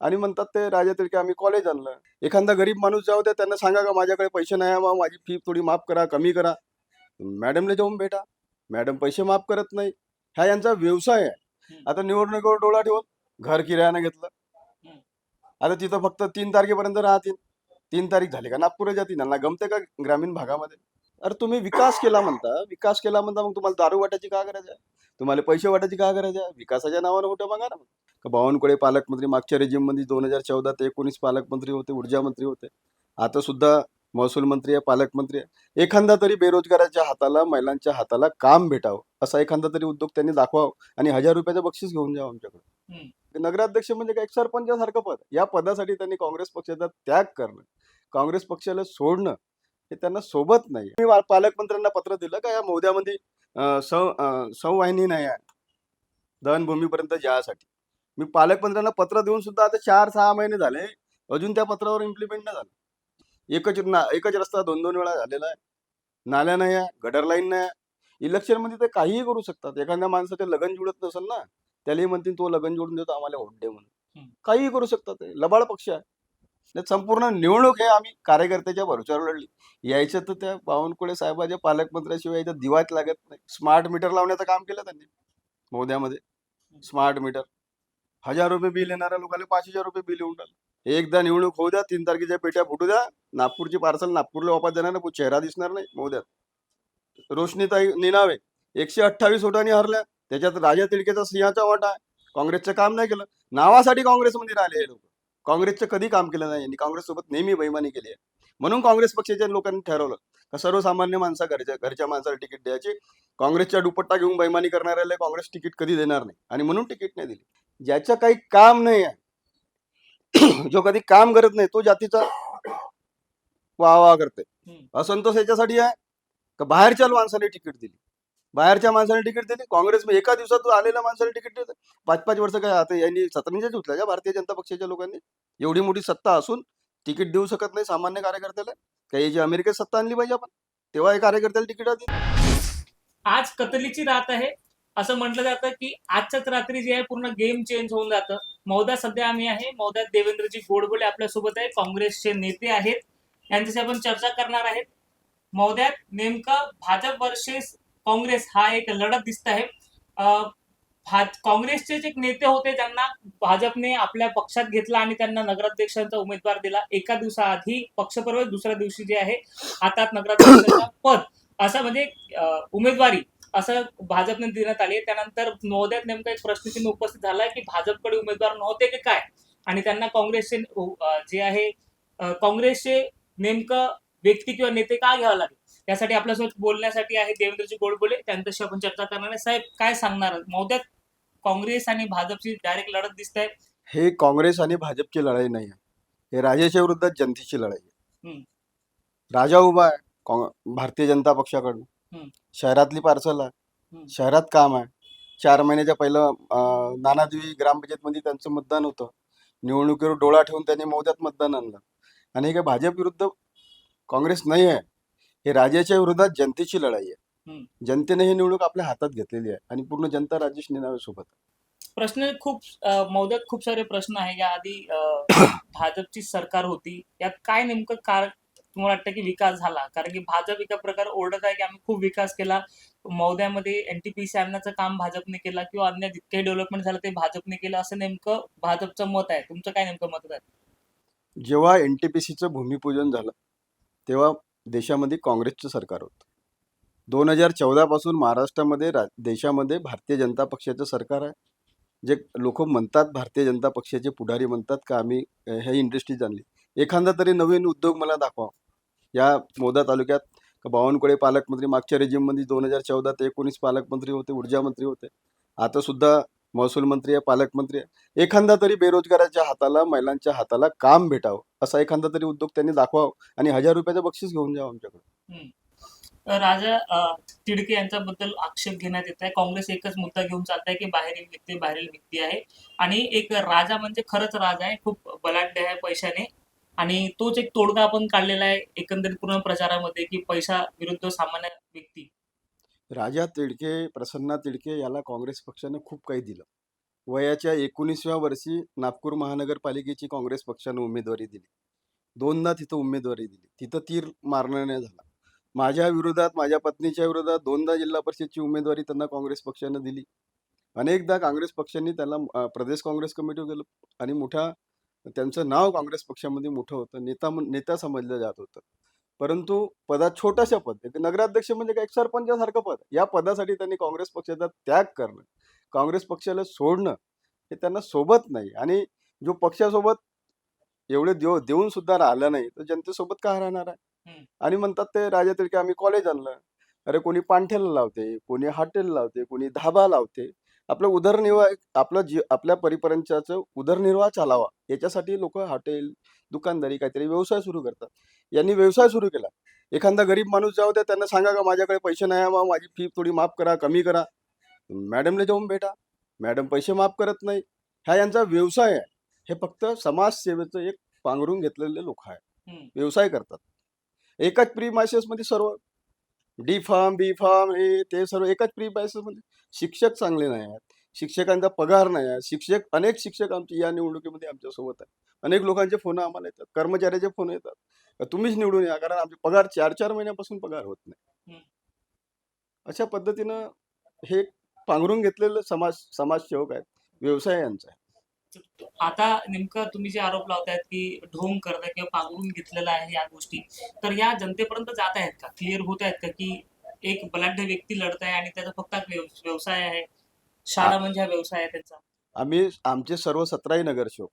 आणि म्हणतात ते राजा तिडके आम्ही कॉलेज आणलं. एखादा गरीब माणूस जाऊ द्या त्यांना सांगा का माझ्याकडे पैसे नाही आहे माझी फी थोडी माफ करा कमी करा. मॅडमला जाऊन भेटा. मॅडम पैसे माफ करत नाही. हा यांचा व्यवसाय आहे. आता निवडणुकीवर डोळा ठेवून घर किरायानं घेतलं. आता तिथं फक्त तीन तारखेपर्यंत राहतील. तीन तारीख झाली का? नागपूर जातील. यांना गमते का ग्रामीण भागामध्ये? अरे तुम्ही विकास केला म्हणता. विकास केला म्हणता मग तुम्हाला दारू वाटायची का गरज आहे? तुम्हाला पैसे वाटायची का गरज आहे? विकासाच्या नावानं होतं बघा ना बावनकुळे पालकमंत्री मागच्या रेजिममध्ये दोन हजार चौदा ते एकोणीस पालकमंत्री होते ऊर्जा मंत्री होते. आता सुद्धा महसूल मंत्री आहे पालकमंत्री आहे. एखादा तरी बेरोजगाराच्या हाताला महिलांच्या हाताला काम भेटावं असा एखादा तरी उद्योग त्यांनी दाखवावं आणि हजार रुपयाचं बक्षीस घेऊन जावं आमच्याकडे. नगराध्यक्ष म्हणजे काय? एक सरपंचासारखं पद. या पदासाठी त्यांनी काँग्रेस पक्षाचा त्याग करणं. काँग्रेस पक्षाला सोडणं हे त्यांना सोबत नाही. मी पालकमंत्र्यांना पत्र दिलं का या मोद्यामध्ये संवाहिनी नाही आहे दहनभूमीपर्यंत जायसाठी. मी पालकमंत्र्यांना पत्र देऊन सुद्धा आता चार सहा महिने झाले. अजून त्या पत्रावर इम्प्लिमेंट नाही झालं. एकच ना एकच रस्ता दोन दोन वेळा झालेला आहे. नाल्या नाही आहे गटर लाईन नाही आहे. इलेक्शनमध्ये ते काहीही करू शकतात. एखाद्या माणसाचं लगन जुळत नसेल ना त्यालाही म्हणतील तो लगन जोडून देतो आम्हाला वोट दे म्हणून. काहीही करू शकतात ते. लबाड पक्ष आहे. संपूर्ण निवडणूक हे आम्ही कार्यकर्त्याच्या भरोश्यावर लढली. यायचं तर त्या बावनकुळे साहेबाच्या पालकमंत्र्याशिवाय दिवाच लागत नाही. स्मार्ट मीटर लावण्याचं काम केलं त्यांनी. मोद्यामध्ये. स्मार्ट मीटर हजार रुपये बिल येणाऱ्या लोकांना पाच हजार रुपये बिल येऊन राहिलं. एकदा निवडणूक होऊ द्या तीन तारखेच्या पेट्या फुटू द्या नागपूरची पार्सल नागपूरला वापस देणार नाही चेहरा दिसणार नाही मोद्यात रोशनीताई निनावे एकशे अठ्ठावीस वोटांनी हरल्या त्याच्यात राजा तिडकेचा सिंहाचा वाटा आहे. काँग्रेसचं काम नाही केलं. नावासाठी काँग्रेसमध्ये राहिले हे लोक. काँग्रेसचं कधी काम केलं नाही? यांनी काँग्रेससोबत नेहमी बैमानी केली आहे. म्हणून काँग्रेस पक्षाच्या लोकांनी ठरवलं का सर्वसामान्य माणसा घरच्या घरच्या माणसाला तिकीट द्यायची. काँग्रेसच्या दुपट्टा घेऊन बैमानी करणाऱ्याला काँग्रेस तिकीट कधी देणार नाही आणि म्हणून तिकीट नाही दिली. ज्याचं काही काम नाही आहे जो कधी काम करत नाही तो जातीचा वाह वाह करते. असंतोष याच्यासाठी आहे का बाहेरच्या माणसाने तिकीट दिली? बाहेरच्या माणसाने तिकीट दिली काँग्रेस एका दिवसात आलेल्या माणसाने तिकीट दिलं. पाच पाच वर्ष काय आता यांनी सतरंजीच उचल्या भारतीय जनता पक्षाच्या लोकांनी? एवढी मोठी सत्ता असून तिकीट देऊ शकत नाही सामान्य कार्यकर्त्याला. काही जी अमेरिकेत सत्ता आणली पाहिजे आपण तेव्हा हे कार्यकर्त्याला तिकीट दिली आज कतलीची रात आहे. असं म्हटलं जातं की आजच्याच रात्री जे आहे पूर्ण गेम चेंज होऊन जातं. मौदा सध्या आम्ही आहे. मौद्यात देवेंद्रजी गोडबोले आपल्यासोबत आहे. काँग्रेसचे नेते आहेत. यांच्याशी आपण चर्चा करणार आहेत. मौद्यात नेमकं भाजप वर्सेस काँग्रेस हा एक लढत दिसत आहे. काँग्रेसचे जे नेते होते त्यांना भाजपने आपल्या पक्षात घेतला आणि त्यांना नगराध्यक्षांचा उमेदवार दिला. एका दिवसाआधी पक्षप्रवेश दुसऱ्या दिवशी जे आहे हातात नगराध्यक्षाचा पद. असं म्हणजे उमेदवारी असं भाजपने देण्यात आली त्यानंतर महोदयात नेमका एक प्रश्नचिन्ह उपस्थित झालाय की भाजपकडे उमेदवार नव्हते की काय? आणि त्यांना काँग्रेसचे जे आहे काँग्रेसचे नेमकं व्यक्ती किंवा नेते का घ्यावं लागेल? यासाठी आपल्यासोबत बोलण्यासाठी आहे देवेंद्रजी गोडबोले. त्यांच्याशी आपण चर्चा करणार आहे. साहेब काय सांगणार? महोदयात काँग्रेस आणि भाजपची डायरेक्ट लढत दिसत आहे हे काँग्रेस आणि भाजपची लढाई नाही आहे. हे राजाच्या विरुद्ध जनतेची लढाई आहे. राजा उभा आहे भारतीय जनता पक्षाकडून. शहरातली पार्सल आहे. शहरात काम आहे. चार महिन्याच्या पहिलं नानादेवी ग्रामपंचायतमध्ये त्यांचं मतदान होतं. निवडणुकीवर डोळा ठेवून त्यांनी मोद्यात मतदान आणलं. आणि हे काय भाजप विरुद्ध काँग्रेस नाही आहे? हे राजाच्या विरोधात जनतेची लढाई आहे. जनतेने ही निवडणूक आपल्या हातात घेतलेली आहे आणि पूर्ण जनता राजेश निनावे सोबत आहे. प्रश्न खूप मौद्यात खूप सारे प्रश्न आहे. याआधी अं, भाजपची सरकार होती. यात काय नेमकं कार तुम्हाला वाटतं की विकास झाला? कारण की भाजप एका प्रकारे ओरडत आहे की आम्ही खूप विकास केला. मौद्यामध्ये एनटीपीसी आणण्याचं काम भाजपने केला किंवा अन्य जितके डेव्हलपमेंट झालं ते भाजपने केलं. असं नेमकं भाजपचं मत आहे. तुमचं काय नेमकं मत आहे? जेव्हा एन टी पी सीचं भूमिपूजन झालं तेव्हा देशामध्ये काँग्रेसचं सरकार होतं. दोन हजार चौदापासून महाराष्ट्रामध्ये रा देशामध्ये भारतीय जनता पक्षाचं सरकार आहे. जे लोक म्हणतात भारतीय जनता पक्षाचे पुढारी म्हणतात का आम्ही ह्या हे इंडस्ट्रीज आणली. एखादा तरी नवीन उद्योग मला दाखवा. या मोदा तालुक्यात का बावनकुळे पालकमंत्री मागच्या रेजिममध्ये दोन हजार चौदा ते एकोणीस पालकमंत्री होते ऊर्जा मंत्री होते. आता सुद्धा महसूल मंत्री आहे पालकमंत्री आहे. एखादा तरी बेरोजगाराच्या हाताला महिलांच्या हाताला काम भेटावं. असा एखादा तरी उद्योग त्यांनी दाखवावं आणि हजार रुपयाचं बक्षीस घेऊन जावं आमच्याकडे. राजा तिडके यांच्याबद्दल आक्षेप घेण्यात येत आहे. काँग्रेस एकच मुद्दा घेऊन चालत आहे की बाहेरील व्यक्ती बाहेरील व्यक्ती आहे. आणि एक राजा म्हणजे खरंच राजा आहे. खूप बलाढ्य आहे पैशाने. आणि तोच एक तोडगा आपण काढलेला आहे एकंदरीत पूर्ण प्रचारामध्ये की पैसा विरुद्ध सामान्य व्यक्ती. राजा तिडके प्रसन्ना तिडके याला काँग्रेस पक्षाने खूप काही दिलं. वयाच्या एकोणीसव्या वर्षी नागपूर महानगरपालिकेची काँग्रेस पक्षानं उमेदवारी दिली. दोनदा तिथं उमेदवारी दिली. तिथं तीर मारणं नाही झाला. माझ्या विरोधात माझ्या पत्नीच्या विरोधात दोनदा जिल्हा परिषदची उमेदवारी त्यांना काँग्रेस पक्षानं दिली. अनेकदा काँग्रेस पक्षांनी त्याला प्रदेश काँग्रेस कमिटी गेलं आणि मोठा त्यांचं नाव काँग्रेस पक्षामध्ये मोठं होतं. नेता नेता समजलं जात होतं. परंतु पदात छोटाशा पद नगराध्यक्ष म्हणजे काय? एक सरपंचासारखं पद. या पदासाठी त्यांनी काँग्रेस पक्षाचा त्याग करणं. काँग्रेस पक्षाला सोडणं हे त्यांना सोबत नाही. आणि जो पक्षासोबत एवढे देव देऊन सुद्धा राहिला नाही तर जनतेसोबत का राहणार आहे. आणि म्हणतात ते राजा तिळके आम्ही कॉलेज आणलं. अरे कोणी पांठ्याला लावते कोणी हॉटेल लावते कोणी धाबा लावते. आपलं उदरनिर्वाह आपलं जी आपल्या परिपर्यंतचं उदरनिर्वाह चालावा. याच्यासाठी लोक हॉटेल दुकानदारी काहीतरी व्यवसाय सुरू करतात. यांनी व्यवसाय सुरू केला. एखादा गरीब माणूस जाऊ द्या त्यांना सांगा का माझ्याकडे पैसे नाही बा, माझी फी थोडी माफ करा कमी करा. मॅडमला जाऊन भेटा. मॅडम पैसे माफ करत नाही. हा यांचा व्यवसाय आहे. हे फक्त समाजसेवेचं एक पांघरून घेतलेले लोक आहे. व्यवसाय करतात. एकाच प्री मध्ये सर्व डी फार्म बी फार्म हे ते सर्व एकाच प्री मध्ये शिक्षक चांगले नाही आहेत. शिक्षकांचा पगार नाही आहे. शिक्षक अनेक शिक्षक आमचे या निवडणुकीमध्ये आमच्यासोबत आहे अनेक लोकांचे फोन आम्हाला येतात. कर्मचाऱ्याचे फोन येतात. तुम्हीच निवडून या कारण आमचे पगार चार चार महिन्यापासून पगार होत नाही. अशा पद्धतीनं हे पांघरून घेतलेलं समाज समाजसेवक आहेत व्यवसाय यांचा आहे. आता नेमकं तुम्ही जे आरोप लावतायत की ढोंग करताय किंवा पांघरून घेतलेला आहे या गोष्टी तर या जनतेपर्यंत जात आहेत का? क्लिअर होत आहेत का की एक बलाढ्य व्यक्ती लढत आहे आणि त्याचा फक्त व्यव- व्यवसाय आहे? शाळा म्हणजे हा व्यवसाय आहे त्यांचा. आम्ही आमचे सर्व सतराही नगरसेवक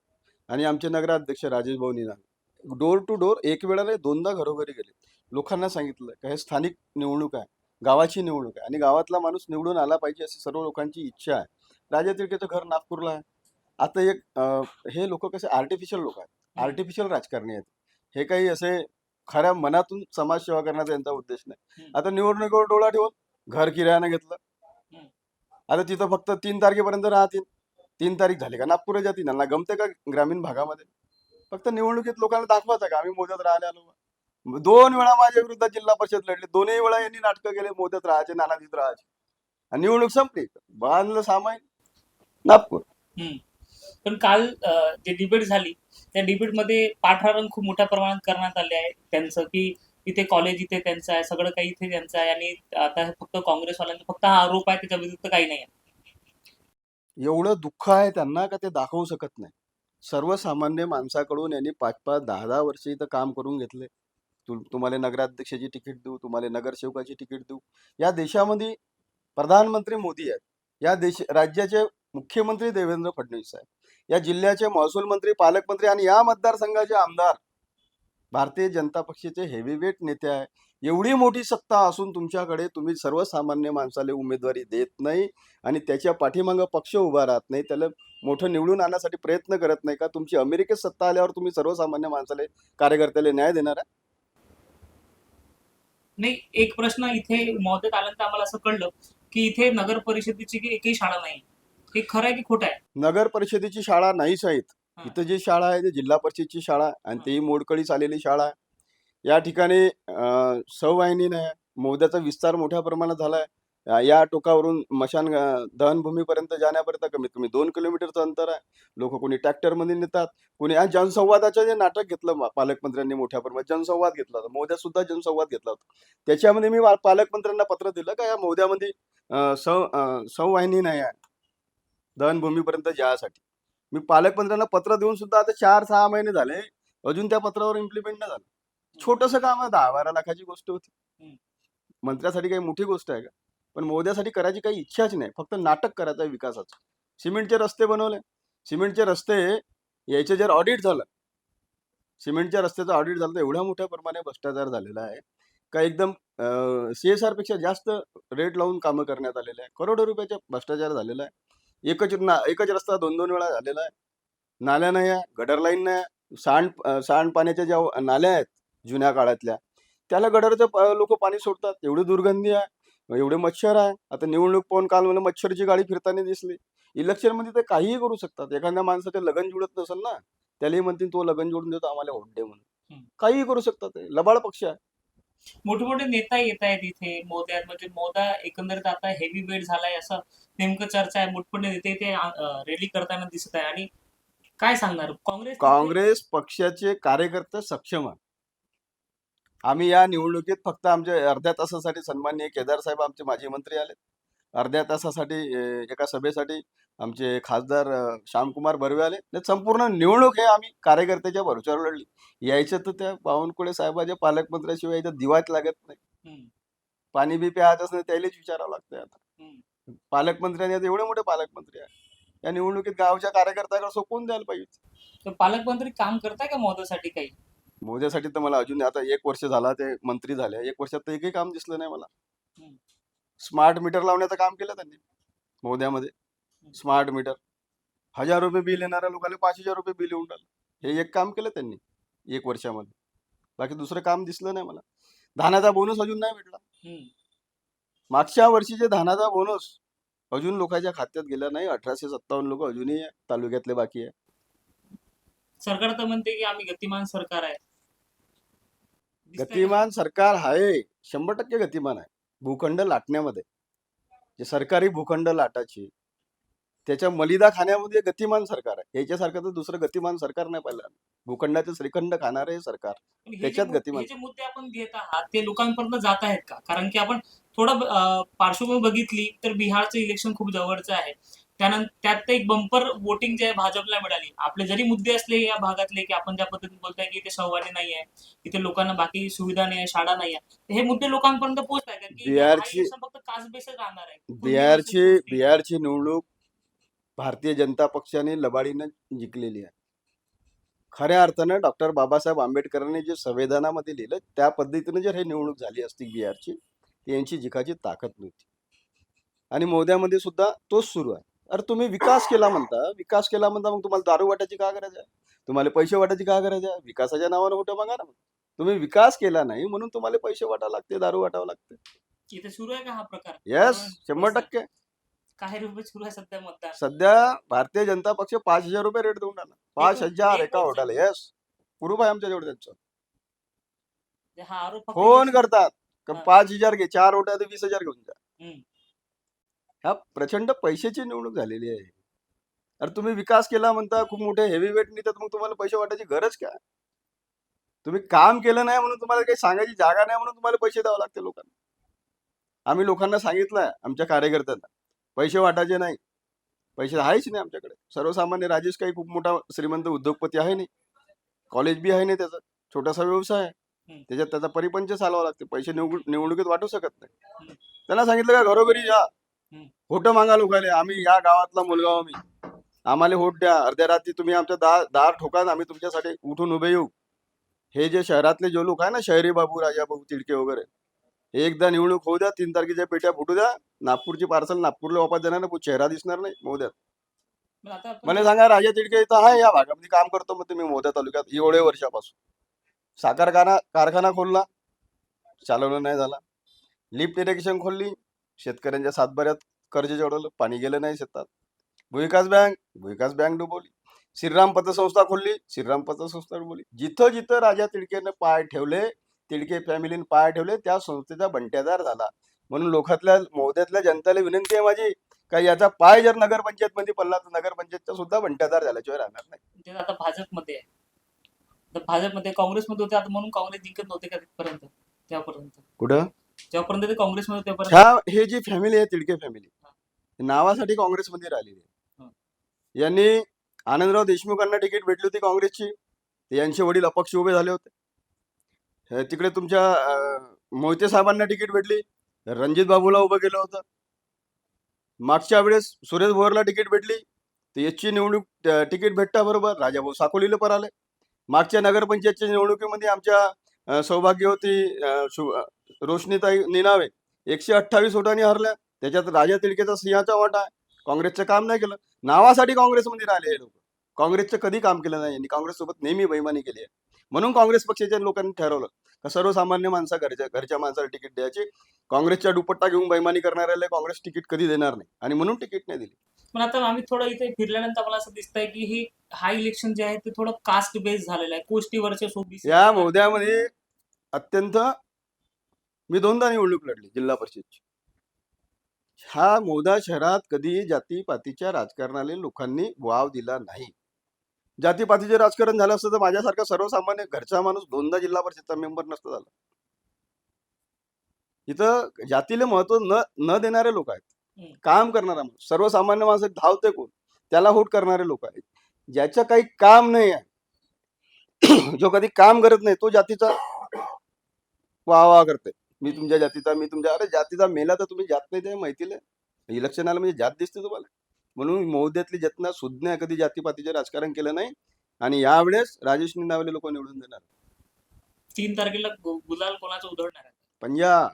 आणि आमचे नगराध्यक्ष राजेश भाऊ निनाल डोर टू डोर एक वेळा नाही दोनदा घरोघरी गेले. लोकांना सांगितलं का हे स्थानिक निवडणूक आहे. गावाची निवडणूक आहे आणि गावातला माणूस निवडून आला पाहिजे अशी सर्व लोकांची इच्छा आहे. राजा तिळकेचं घर नागपूरला आहे. आता एक हे लोक कसे आर्टिफिशियल लोक आहेत. आर्टिफिशियल राजकारणी आहेत. हे काही असे खऱ्या मनातून समाजसेवा करण्याचा यांचा उद्देश नाही. आता निवडणुकीवर डोळा ठेवून घर किरायानं घेतलं. आता तिथं फक्त तीन तारखेपर्यंत राहतील. तीन तारीख झाली का? नागपूर जातील. त्यांना गमते का ग्रामीण भागामध्ये? फक्त निवडणुकीत लोकांना दाखवायचं का? आम्ही मोदत राहायला आलो. दोन वेळा माझ्या विरुद्ध जिल्हा परिषद लढले. दोन्ही वेळा यांनी नाटकं केले मोदत राहायचे नानाजीत राहायचे. आणि निवडणूक संपली. बांधलं सामाईन. नागपूर. हम्म. पण काल जे डिबेट झाली त्या डिबेटमध्ये पाठराखण खूप मोठ्या प्रमाणात करण्यात आले आहे. त्यांचं की इथे कॉलेज इथे त्यांचं आहे सगळं काही इथे त्यांचं आहे. आणि आता फक्त काँग्रेसवाल्यांचा फक्त हा आरोप आहे त्याच्या व्यतिरिक्त काही नाही आहे. एवढं दुःख आहे त्यांना का ते दाखवू शकत नाही? सर्वसामान्य माणसाकडून यांनी पाच पाच दहा दहा वर्ष इथं काम करून घेतले. तु तुम्हाला नगराध्यक्षाची तिकीट देऊ तुम्हाला नगरसेवकाची तिकीट देऊ. या देशामध्ये प्रधानमंत्री मोदी आहेत. या देश राज्याचे मुख्यमंत्री देवेंद्र फडणवीस आहेत या जिल्ह्याचे महसूल मंत्री पालकमंत्री आणि या मतदारसंघाचे आमदार भारतीय जनता पक्षाचे हेवीवेट नेते आहे एवढी मोठी सत्ता असून तुमच्याकडे तुम्ही सर्वसामान्य माणसाला उमेदवारी देत नाही आणि त्याच्या पाठीमागं पक्ष उभा राहत नाही. त्याला मोठं निवडून आणण्यासाठी प्रयत्न करत नाही का? तुमची अमेरिकेत सत्ता आल्यावर तुम्ही सर्वसामान्य माणसाला कार्यकर्त्याला न्याय देणार आहे? नाही एक प्रश्न इथे महोदयात आल्यानंतर आम्हाला असं कळलं की इथे नगर परिषदेची की एकही शाळा नाही हे खरं आहे की खोटं आहे? नगर परिषदेची शाळा नाहीच आहेत. इथं जी शाळा आहे ती जिल्हा परिषदची शाळा आहे आणि तेही मोडकळीस आलेली शाळा आहे. या ठिकाणी नाही मोद्याचा विस्तार मोठ्या प्रमाणात झाला आहे या टोकावरून मशान दहनभूमीपर्यंत जाण्यापर्यंत कमीत कमी दोन किलोमीटरचं अंतर आहे. लोक कोणी ट्रॅक्टरमध्ये नेतात कोणी आज जनसंवादाचं जे नाटक घेतलं पालकमंत्र्यांनी मोठ्या प्रमाणात जनसंवाद घेतला होता मोद्यात सुद्धा जनसंवाद घेतला होता. त्याच्यामध्ये मी पालकमंत्र्यांना पत्र दिलं का या मोद्यामध्ये सौवाहिनी नाही आहे. दहनभूमीपर्यंत जायसाठी. मी पालकमंत्र्यांना पत्र देऊन सुद्धा आता चार सहा महिने झाले. अजून त्या पत्रावर इम्प्लिमेंट नाही झालं. छोटंसं काम आहे दहा बारा लाखाची गोष्ट होती. मंत्र्यासाठी काही मोठी गोष्ट आहे का? पण मोद्यासाठी करायची काही इच्छाच नाही. फक्त नाटक करायचं आहे विकासाचं. सिमेंटचे रस्ते बनवले. सिमेंटचे रस्ते यायचे जर ऑडिट झालं. सिमेंटच्या रस्त्याचं ऑडिट झालं तर एवढ्या मोठ्या प्रमाणे भ्रष्टाचार झालेला आहे. का एकदम सी एस आरपेक्षा जास्त रेट लावून कामं करण्यात आलेले आहे. करोडो रुपयाचा भ्रष्टाचार झालेला आहे. एकच ना एकच रस्ता दोन दोन वेळा झालेला आहे. नाल्या नाही आहे गडर लाईन नाही आहे. सांड सांडपाण्याच्या ज्या नाल्या आहेत जुन्या काळातल्या त्याला गडरचं लोक पाणी सोडतात. एवढी दुर्गंधी आहे. एवढे मच्छर आहे. आता निवडणूक पाहून काल मला मच्छरची गाडी फिरताना दिसली. इलेक्शनमध्ये ते काहीही करू शकतात. एखाद्या माणसाचं लगन जुळत नसेल ना त्यालाही म्हणतील तो लगन जोडून देतो आम्हाला वोट दे म्हणून. काहीही करू शकतात ते. लबाड पक्ष आहे. मोठे मोठे नेता येत आहेत इथे. मोद्यात म्हणजे मोदा एकंदरीत आता हेवी वेट झालाय असं नेमकं चर्चा आहे. मोठमोठे नेते इथे रॅली करताना दिसत आहे. आणि काय सांगणार? काँग्रेस काँग्रेस पक्षाचे कार्यकर्ते सक्षम आहे आम्ही या निवडणुकीत फक्त आमचे अर्ध्या तासासाठी सन्माननीय केदार साहेब आमचे माजी मंत्री आले अर्ध्या तासासाठी एका सभेसाठी आमचे खासदार श्यामकुमार बर्वे आले. संपूर्ण निवडणूक हे आम्ही कार्यकर्त्याच्या भरोश्यावर लढली. यायचं तर त्या बावनकुळे साहेबाच्या पालकमंत्र्याशिवाय इथं दिवाच लागत नाही. पाणी बी प्यायचंच नाही त्यालाच विचारावं लागतंय आता. हम्म. पालकमंत्री आणि आता एवढे मोठे पालकमंत्री आहे या निवडणुकीत गावच्या कार्यकर्त्याकडे सोपवून द्यायला पाहिजे. तर पालकमंत्री काम करताय का मोदासाठी काही? मोदीसाठी तर मला अजून आता एक वर्ष झाला ते मंत्री झाले. एक वर्षात तर एकही काम दिसलं नाही मला. स्मार्ट मीटर लावण्याचं काम केलं त्यांनी मोद्यामध्ये स्मार्ट मीटर हजार रुपये बिल येणाऱ्या लोकांना पाच हजार रुपये बिल येऊन राहिलं. हे एक काम केलं त्यांनी एक वर्षामध्ये. बाकी दुसरं काम दिसलं नाही मला. धानाचा बोनस अजून नाही भेटला. मागच्या वर्षीचे धानाचा बोनस अजून लोकांच्या खात्यात गेला नाही. अठराशे सत्तावन्न लोक अजूनही तालुक्यातले बाकी आहे. सरकार तर म्हणते की आम्ही गतिमान सरकार आहे? गतिमान सरकार आहे शंभर टक्के गतिमान आहे. भूखंड लाटण्यामध्ये. जे सरकारी भूखंड लाटाची त्याच्या मलिदा खाण्यामध्ये गतिमान सरकार आहे. याच्यासारखं तर दुसरं गतिमान सरकार नाही पाहिलं. भूखंडाचे श्रीखंड खाणारे सरकार. त्याच्यात गतिमान. मुद्दे आपण घेत आहात ते लोकांपर्यंत जात आहेत का? कारण की आपण थोडं पार्श्वभूमी बघितली तर बिहारचं इलेक्शन खूप जवळचं आहे. त्यानंतर त्यात एक बंपर वोटिंग जे आहे भाजपला मिळाली. आपले जरी मुद्दे असले या भागातले की आपण ज्या पद्धतीने बोलताय की इथे सहवानी नाही आहे इथे लोकांना बाकी सुविधा नाही आहे शाळा नाही आहे हे मुद्दे लोकांपर्यंत पोहोचत आहे का की बिहारची- election फक्त कासबेसच राहणार आहे बिहारची? बिहारची निवडणूक भारतीय जनता पक्षाने लबाडीनं जिंकलेली आहे. खऱ्या अर्थानं डॉक्टर बाबासाहेब आंबेडकरांनी जे संविधानामध्ये लिहिलं त्या पद्धतीने जर हे निवडणूक झाली असती बिहारची यांची जिकाची ताकद नव्हती. आणि मोद्यामध्ये सुद्धा तोच सुरू आहे. अरे तुम्ही विकास केला म्हणता. विकास केला म्हणता मग तुम्हाला दारू वाटायची का गरज आहे? तुम्हाला पैसे वाटायची का गरज आहे? विकासाच्या नावानं कुठं बघा ना मग? तुम्ही विकास केला नाही म्हणून तुम्हाला पैसे वाटावं लागते दारू वाटावं लागते. इथे सुरू आहे का हा प्रकार? येस शंभर टक्के. काही रुपये सुरू आहे सध्या मतदान? सध्या भारतीय जनता पक्ष पाच हजार रुपये रेट देऊन राहिला. पाच हजार एक. होटाला येस प्रूफ आहे आमच्या जवळ त्यांचं. फोन करतात. पाच हजार घे चार होटा तर वीस हजार घेऊन जा. ह्या प्रचंड पैशाची निवडणूक झालेली आहे. अरे तुम्ही विकास केला म्हणता खूप मोठे हेवी वेट नेतात मग तुम्हाला पैसे वाटायची गरज काय? तुम्ही काम केलं नाही म्हणून तुम्हाला काही सांगायची जागा नाही म्हणून तुम्हाला पैसे द्यावे लागते लोकांना. आम्ही लोकांना सांगितलंय आमच्या कार्यकर्त्यांना. पैसे वाटायचे नाही. पैसे आहेच नाही आमच्याकडे. सर्वसामान्य राजेश काही खूप मोठा श्रीमंत उद्योगपती आहे नाही. कॉलेज बी आहे नाही त्याचा. छोटासा व्यवसाय आहे. त्याच्यात त्याचा परिपंच चालवावा लागते. पैसे निवडणूक निवडणुकीत वाटू शकत नाही. त्यांना सांगितलं का घरोघरी हम्म. होट मागा लोकाले. आम्ही या गावातला मुलगा आम्ही. आम्हाला होट द्या. अर्ध्या रात्री तुम्ही आमच्या दार दार ठोकान आम्ही तुमच्यासाठी उठून उभे येऊ. हे जे शहरातले जे लोक आहे ना शहरी बाबू राजा बाबू तिडके वगैरे हे एकदा निवडणूक होऊ द्या. तीन तारखेच्या पेट्या फुटू द्या. नागपूरची पार्सल नागपूरला वापस देणार ना चेहरा दिसणार नाही मोद्यात मला सांगा राजा तिडके इथं आहे या भागामध्ये? काम करतो मग तुम्ही मोद्या तालुक्यात एवढे वर्षापासून. साखर कारखाना कारखाना खोलला. चालवलं नाही झाला. लिफ्ट इरिगेशन खोलली. शेतकऱ्यांच्या सातबाऱ्यात कर्ज जोडवलं पाणी गेलं नाही शेतात. भूविकास बँक भूविकास बँक डुबवली श्रीराम पतसंस्था खोलली श्रीराम पतसंस्था डुबवली जिथं जिथं राजा तिडकेनं पाय ठेवले तिडके फॅमिलीने पाय ठेवले त्या संस्थेचा बंट्यादार झाला. म्हणून लोकातल्या मोहद्यातल्या जनतेला विनंती आहे माझी का याचा पाय जर नगरपंचायत मध्ये पडला तर नगरपंचायतचा सुद्धा बंट्यादार झाल्याशिवाय राहणार नाही. ते आता भाजपमध्ये आहे. तर भाजपमध्ये काँग्रेसमध्ये होते आता म्हणून काँग्रेस जिंकत नव्हते का तिथपर्यंत? तेव्हापर्यंत कुठं? जेव्हापर्यंत ते काँग्रेसमध्ये तेव्हापर्यंत ह्या हे जी फॅमिली आहे तिडके फॅमिली नावासाठी काँग्रेसमध्ये राहिलेली हा. आहे यांनी आनंदराव देशमुखांना तिकीट भेटली होती काँग्रेसची. यांचे वडील अपक्ष उभे झाले होते. तिकडे तुमच्या मोहिते साहेबांना तिकीट भेटली. रणजित बाबूला उभं केलं होतं. मागच्या वेळेस सुरेश भोरला तिकीट भेटली. तर याची निवडणूक तिकीट भेटता बरोबर. राजाभाऊ साकोलीला पर आले. मागच्या नगरपंचायतच्या निवडणुकीमध्ये आमच्या सौभाग्यवती रोशनीताई निनावे. एकशे अठ्ठावीस वोटांनी हरल्या. त्याच्यात राजा तिडकेचा सिंहाचा वाटा. आहे काँग्रेसचं काम नाही केलं. नावासाठी काँग्रेसमध्ये राहिले हे लोक. काँग्रेसचं कधी काम केलं नाही यांनी. काँग्रेससोबत नेहमी बैमानी केली आहे. म्हणून काँग्रेस पक्षाच्या लोकांनी ठरवलं का सर्वसामान्य माणसा घरच्या घरच्या माणसाला तिकीट द्यायची. काँग्रेसच्या दुपट्टा घेऊन बैमानी करणाऱ्याला काँग्रेस तिकीट कधी देणार नाही. आणि म्हणून तिकीट नाही दिली. पण आता आम्ही थोडं इथे फिरल्यानंतर मला असं दिसतंय की हे हा इलेक्शन जे आहे ते थोडं कास्ट बेस्ड झालेलं आहे. कोष्टीवरच्या सोबत या मोद्यामध्ये अत्यंत मी दोनदा निवडणूक लढली जिल्हा परिषदची ह्या मोदा शहरात कधी जातीपातीच्या राजकारणाला लोकांनी वाव दिला नाही. जातीपातीचे राजकारण झालं असतं तर माझ्यासारखा सर्वसामान्य घरचा माणूस दोनदा जिल्हा परिषदचा मेंबर नसता झाला. इथं जातीला महत्त्व न न देणारे लोक आहेत. काम करणारा माणूस सर्वसामान्य माणूस धावते कोण? त्याला होट करणारे लोक आहेत. ज्याचं काही काम नाही आहे जो कधी काम करत नाही तो जातीचा वा वा करते मी तुमच्या जातीचा मी तुमच्या अरे जातीचा मेला तर तुम्ही जात नाही ते माहितीला इलेक्शन आलं म्हणजे जात दिसते तुम्हाला. म्हणून मौद्यातली जतना सुज्ञ कधी जातीपातीचे राजकारण केलं नाही. आणि यावेळेस राजेश निनावले लोक निवडून देणार तीन तारखेला गुलाल कोणाचं उधळणार आहे? पंजा.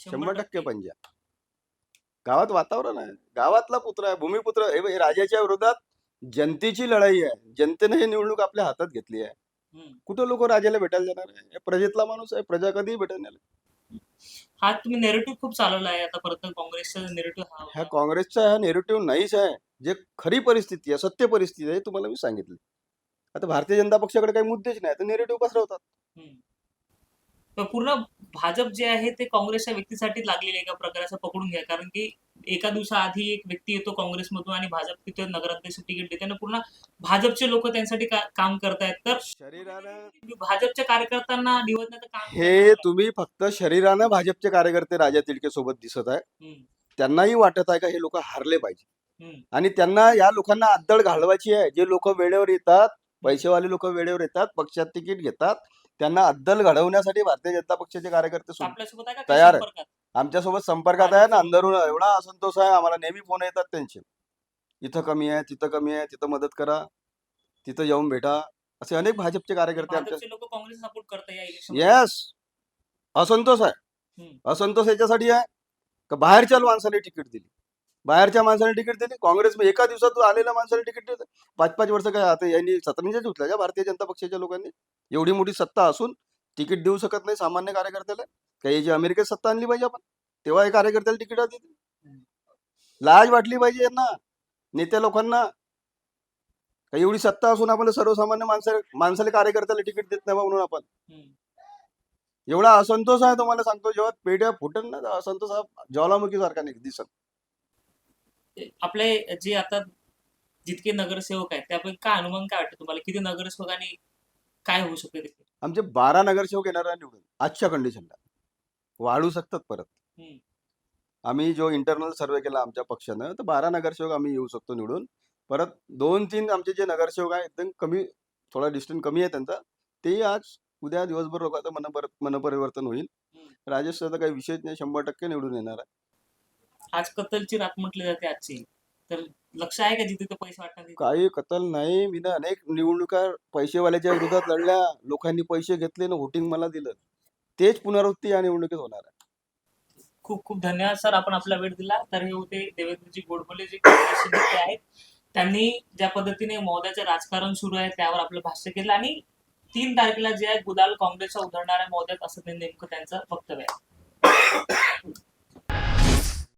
शंभर टक्के. पंजा. गावात वातावरण आहे. गावातला पुत्र आहे भूमिपुत्र हे राजाच्या विरोधात जनतेची लढाई आहे. जनतेने ही निवडणूक आपल्या हातात घेतली आहे. कुठं लोक राजाला भेटायला जाणार आहे? हे प्रजेतला माणूस आहे. प्रजा कधी भेटायला? हा तुम्ही नेरेटिव्ह खूप चालवला आहे. आता परत काँग्रेसचा नेरेटिव्ह हा. काँग्रेसचा हा नेरेटिव्ह नाहीच आहे. जे खरी परिस्थिती आहे सत्य परिस्थिती आहे हे तुम्हाला मी सांगितलं. आता भारतीय जनता पक्षाकडे काही मुद्देच नाही. तर नेरेटिव्ह पसरवतात. पूर्ण भाजप जे आहे ते काँग्रेसच्या व्यक्तीसाठी लागलेले एका प्रकारे असं पकडून घ्या. कारण की एका दिवसाआधी एक व्यक्ती येतो काँग्रेसमधून आणि भाजप तिथे नगराध्यक्ष तिकीट देते आणि पूर्ण भाजपचे लोक त्यांसाठी का- काम करतायत. तर शरीरानं भाजपच्या कार्यकर्त्यांना निवडण्याचं काम हे तुम्ही फक्त शरीरानं भाजपचे कार्यकर्ते राजा तिडके सोबत दिसत आहे. त्यांनाही वाटत आहे का हे लोक हारले पाहिजे? आणि त्यांना या लोकांना अद्दळ घालवायची आहे. जे लोक वेळेवर येतात पैसेवाले लोक वेळेवर येतात पक्षात तिकीट घेतात त्यांना अद्दल घडवण्यासाठी भारतीय जनता पक्षाचे कार्यकर्ते सुद्धा आपल्यासोबत आहे का तयार आहे. संपर्कात? आमच्यासोबत संपर्कात आहे ना अंदरून. एवढा असंतोष आहे आम्हाला. नेहमी फोन येतात त्यांचे. इथं कमी आहे तिथं कमी आहे तिथं मदत करा तिथं येऊन भेटा. असे अनेक भाजपचे कार्यकर्ते आमच्या भाजपचे लोक काँग्रेस सपोर्ट करतात या इलेक्शन येस असंतोष आहे. हम्म. असंतोष याच्यासाठी आहे. का बाहेरच्या माणसाने तिकीट दिली. बाहेरच्या माणसाने तिकीट दिली. काँग्रेस एका दिवसात आलेल्या माणसाने तिकीट दिलं. पाच पाच वर्ष काय आता यांनी सतरंजीच उठल्या ज्या भारतीय जनता पक्षाच्या लोकांनी. एवढी मोठी सत्ता असून तिकीट देऊ शकत नाही सामान्य कार्यकर्त्याला. काही जी अमेरिकेत सत्ता आणली पाहिजे आपण. तेव्हा हे कार्यकर्त्याला तिकीट देते लाज वाटली पाहिजे यांना नेत्या लोकांना. काही एवढी सत्ता असून आपण सर्वसामान्य माणसा माणसाला कार्यकर्त्याला तिकीट देत नाही म्हणून आपण. एवढा असंतोष आहे तुम्हाला सांगतो. जेव्हा पेट्या फुटन ना असंतोष हा ज्वालामुखी सारखा नाही दिसत आपले जे आता जितके नगरसेवक आहेत त्यापैकी काय अनुमान काय वाटतं तुम्हाला? किती नगरसेवक आणि काय होऊ शकते तिथे? आमचे बारा नगरसेवक येणार आहे निवडून आजच्या कंडिशनला वाढू शकतात परत. हम्म. आम्ही जो इंटरनल सर्वे केला आमच्या पक्षानं तर बारा नगरसेवक आम्ही येऊ शकतो निवडून. परत दोन तीन आमचे जे नगरसेवक आहे एकदम कमी थोडा डिस्टन्स कमी आहे त्यांचा तेही आज उद्या दिवसभर लोकांचं मन मनपरिवर्तन होईल. हम्म. राजेश काही विषयच नाही शंभर टक्के निवडून येणार आहे. आज कत्तलची रात म्हटली जाते आजची. तर लक्ष आहे का जिथे ते पैसे वाटणार तिथे? काही कतल नाही. मी ना अनेक निवडणुका पैसेवाल्याच्या विरोधात लढल्या. लोकांनी पैसे घेतले ना वोटिंग मला दिलं. तेच पुनरावृत्ती या निवडणुकीत होणार आहे. खूप खूप धन्यवाद सर. आपण आपला वेळ दिला. तर हे होते देवेंद्रजी गोडबोले जे काँग्रेसचे नेते आहेत. त्यांनी ज्या पद्धतीने महोदयाचे राजकारण सुरू आहे त्यावर आपलं भाष्य केलं आणि तीन तारखेला जे आहे गुलाल काँग्रेसचा उधळणार आहे महोदयात असं ते नेमकं त्यांचं वक्तव्य आहे.